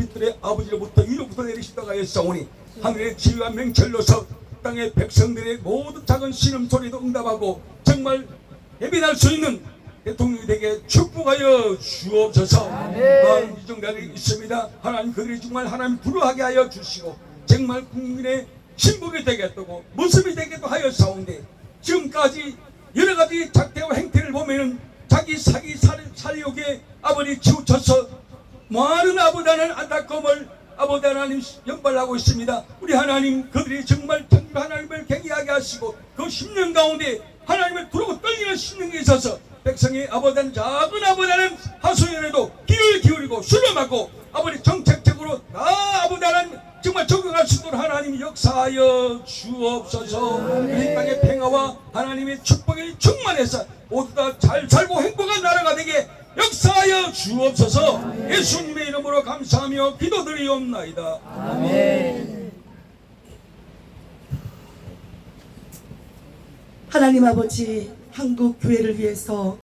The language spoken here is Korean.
빛들의 아버지로부터 위로부터 내리시다가 하였사오니 하늘의 지위와 맹철로서 땅의 백성들의 모든 작은 신음소리도 응답하고 정말 예민할 수 있는 대통령이 되게 축복하여 주옵소서. 마음 이정자리 있습니다. 하나님 그들이 정말 하나님 부르하게 하여 주시고 정말 국민의 신복이 되겠다고 모습이 되겠도 하였사온데 지금까지 여러 가지 작태와 행태를 보면은 자기 사기 살, 살욕에 아버지 치우쳐서 많은 아버다는 안타까움을 아버지 하나님 연발하고 있습니다. 우리 하나님 그들이 정말 천주 하나님을 경외하게 하시고 그 10년 가운데 하나님을 두르고 떨리는 10년이 있어서 백성의 아버지는 작은 아버지는 하소연에도 귀를 기울이고 맞고 아버지 정책적으로 다 아버지 하나님 정말 적용할 수 있도록 하나님 역사하여 주옵소서 우리 땅의 평화와 하나님의 축복이 충만해서 모두 다 잘 살고 행복한 나라가 되게 역사하여 주옵소서 예수님의 이름으로 감사하며 기도드리옵나이다. 하나님 아버지 한국 교회를 위해서